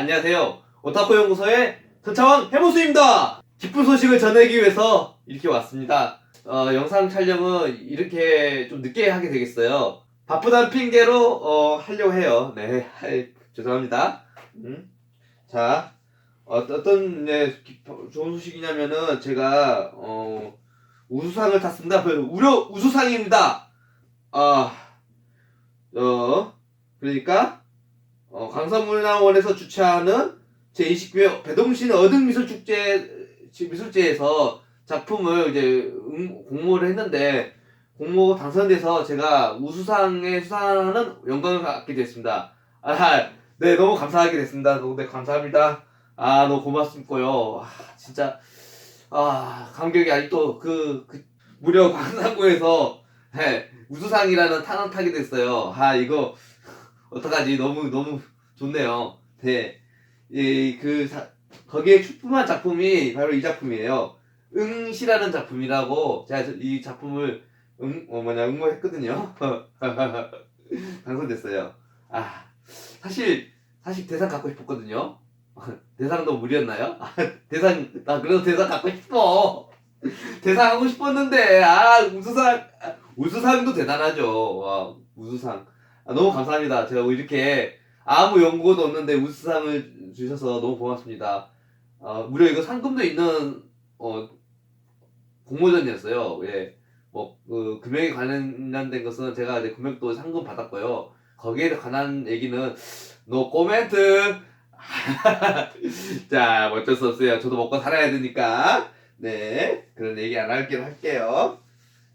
안녕하세요. 오타쿠 연구소의 전차원 해모수입니다. 기쁜 소식을 전하기 위해서 이렇게 왔습니다. 어, 영상 촬영은 이렇게 좀 늦게 하게 되겠어요. 바쁘다는 핑계로 어, 하려고 해요. 네, 아이, 죄송합니다. 음. 자, 어, 어떤 네, 기- 좋은 소식이냐면은 제가 어, 우수상을 탔습니다. 그 무려 우수상입니다. 아, 어, 그러니까 어, 강서문화원에서 주최하는 제29회 배동신 어등미술축제 미술제에서 작품을 이제 응- 공모를 했는데 공모 당선돼서 제가 우수상에 수상하는 영광을 갖게 됐습니다. 아, 네 너무 감사하게 됐습니다. 너무 네, 감사합니다. 아 너무 고맙고요. 아, 진짜 아 감격이 아직도 그, 그 무려 광산구에서 네, 우수상이라는 탄을 타게 됐어요. 아 이거 어떡하지? 너무 너무 좋네요. 네, 이그 거기에 출품한 작품이 바로 이 작품이에요. 응시라는 작품이라고 제가 저- 이 작품을 응 어, 뭐냐 응모했거든요. 당선됐어요. 아 사실 사실 대상 갖고 싶었거든요. 대상도 무리였나요? 아, 대상 나 그래도 대상 갖고 싶어. 대상 하고 싶었는데 아 우수상 아, 우수상도 대단하죠. 와 우수상 아, 너무 감사합니다. 제가 뭐 이렇게 아무 연구도 없는데 우수상을 주셔서 너무 고맙습니다. 어, 무려 이거 상금도 있는 어, 공모전이었어요. 예. 뭐, 그, 금액에 관련된 것은 제가 이제 금액도 상금 받았고요. 거기에 관한 얘기는, 노 코멘트! 자, 뭐 어쩔 수 없어요. 저도 먹고 살아야 되니까. 네. 그런 얘기 안 할게요. 할게요.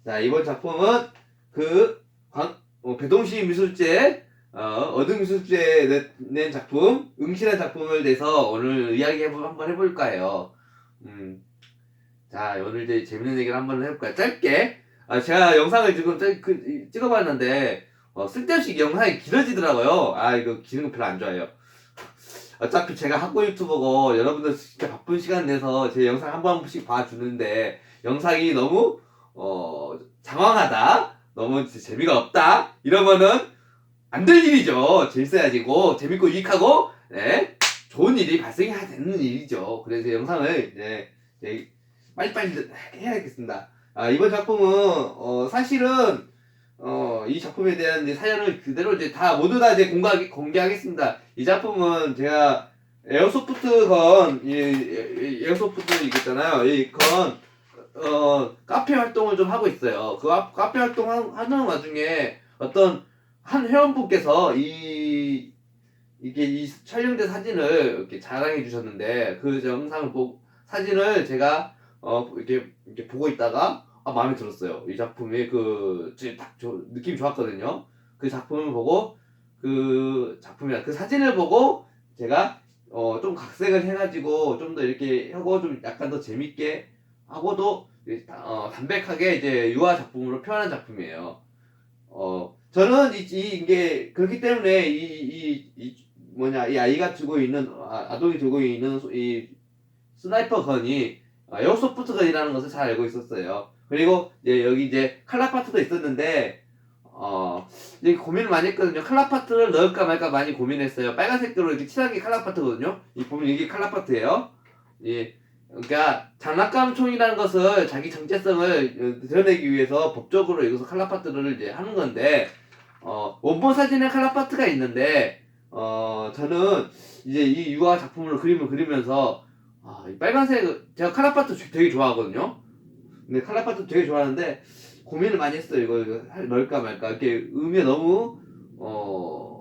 자, 이번 작품은 그, 광, 어, 배동시 미술제, 어, 어둠 미술제에 내- 낸 작품, 응시라는 작품을 내서 오늘 이야기 한번 해볼까 해요. 음. 자, 오늘 이제 재밌는 얘기를 한번 해볼까요? 짧게. 아, 제가 영상을 지금 짧, 그, 이- 찍어봤는데, 어, 쓸데없이 영상이 길어지더라고요. 아, 이거 기는 거 별로 안 좋아해요. 어차피 제가 학고 유튜버고 여러분들 진짜 바쁜 시간 내서 제 영상 한 번씩 봐주는데, 영상이 너무, 어, 장황하다? 너무 재미가 없다? 이러면은, 안 될 일이죠. 재밌어야지고, 재밌고 유익하고, 네, 좋은 일이 발생해야 되는 일이죠. 그래서 영상을, 네, 네, 빨리빨리 해야겠습니다. 아, 이번 작품은, 어, 사실은, 어, 이 작품에 대한 사연을 그대로 이제 다, 모두 다 이제 공개하, 공개하겠습니다. 이 작품은 제가 에어소프트 건, 이, 이- 에어소프트 이거잖아요. 이 건, 어, 카페 활동을 좀 하고 있어요. 그 카- 카페 활동 하- 하는 와중에 어떤 한 회원분께서 이, 이게 이 촬영된 사진을 이렇게 자랑해 주셨는데 그 영상을 보고 사진을 제가 어 이렇게 이렇게 보고 있다가 아 마음에 들었어요. 이 작품이 그 진짜 딱 저, 느낌이 좋았거든요. 그 작품을 보고 그 작품이나 그 사진을 보고 제가 어 좀 각색을 해가지고 좀 더 이렇게 하고 좀 약간 더 재밌게 하고도 이- 어, 담백하게 이제 유화 작품으로 표현한 작품이에요. 어 저는 이, 이 이게 그렇기 때문에 이, 이, 이 뭐냐 이 아이가 들고 있는 아, 아동이 들고 있는 소- 이 스나이퍼 건이 아, 에어소프트 건이라는 것을 잘 알고 있었어요. 그리고 이제 여기 이제 칼라 파트도 있었는데 어 이제 고민을 많이 했거든요. 칼라 파트를 넣을까 말까 많이 고민했어요. 빨간색으로 이렇게 칠한 게 칼라 파트거든요. 이 보면 이게 칼라 파트예요. 예. 그러니까 장난감 총이라는 것을 자기 정체성을 어, 드러내기 위해서 법적으로 이것을 칼라 파트를 이제 하는 건데 어 원본 사진에 칼라 파트가 있는데 어 저는 이제 이 유화 작품으로 그림을 그리면서 아, 이 빨간색 제가 칼라 파트 되게 좋아하거든요. 근데 칼라 파트 되게 좋아하는데 고민을 많이 했어요. 할- 넣을까 말까 이렇게 의미가 너무 어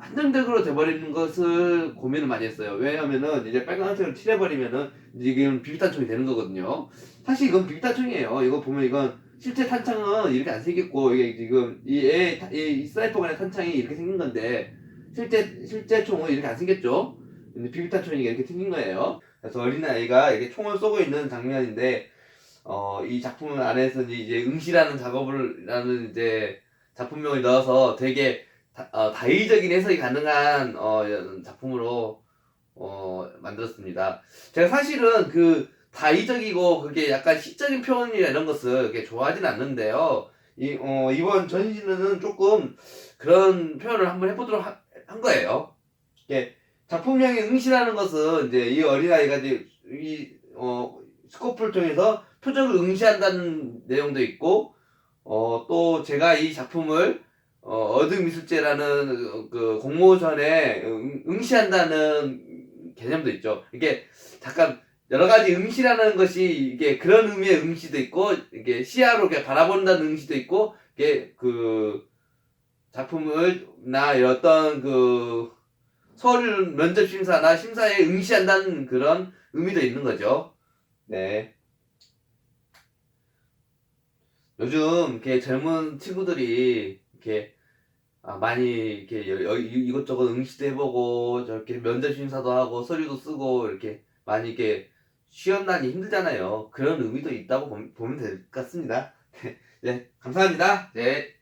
한정적으로 돼버리는 것을 고민을 많이 했어요. 왜냐면은 이제 빨간색을 칠해버리면은 지금 비비탄총이 되는 거거든요. 사실 이건 비비탄총이에요. 이거 보면 이건 실제 탄창은 이렇게 안 생겼고 이게 지금 이애 이, 이 스나이퍼건의 탄창이 이렇게 생긴 건데 실제 실제 총은 이렇게 안 생겼죠. 근데 비비탄총이 이렇게 생긴 거예요. 그래서 어린 아이가 이렇게 총을 쏘고 있는 장면인데 어 이 작품 안에서 이제 응시라는 작업을 라는 이제 작품명을 넣어서 되게 다, 어, 다의적인 해석이 가능한 어, 작품으로 어, 만들었습니다. 제가 사실은 그 다의적이고 그게 약간 시적인 표현이나 이런 것을 그렇게 좋아하진 않는데요. 이, 어, 이번 전시는 조금 그런 표현을 한번 해보도록 하- 한 거예요. 이게 작품명이 응시라는 것은 이제 이 어린아이가 이제 이, 어, 스코프를 통해서 표적을 응시한다는 내용도 있고, 어, 또 제가 이 작품을 어, 어둠미술제라는 그 공모전에 응, 응시한다는 개념도 있죠. 이게 잠깐 여러 가지 응시라는 것이 이게 그런 의미의 응시도 있고, 이게 시야로 이렇게 바라본다는 응시도 있고, 이게 그 작품을 나 어떤 그 서류 면접 심사나 심사에 응시한다는 그런 의미도 있는 거죠. 네. 요즘 이렇게 젊은 친구들이 이렇게 아, 많이 이렇게 여- 이것저것 응시도 해보고 저렇게 면접 심사도 하고 서류도 쓰고 이렇게 많이 이렇게 시험난이 힘들잖아요. 그런 의미도 있다고 보- 보면 될 것 같습니다. 네, 감사합니다. 네.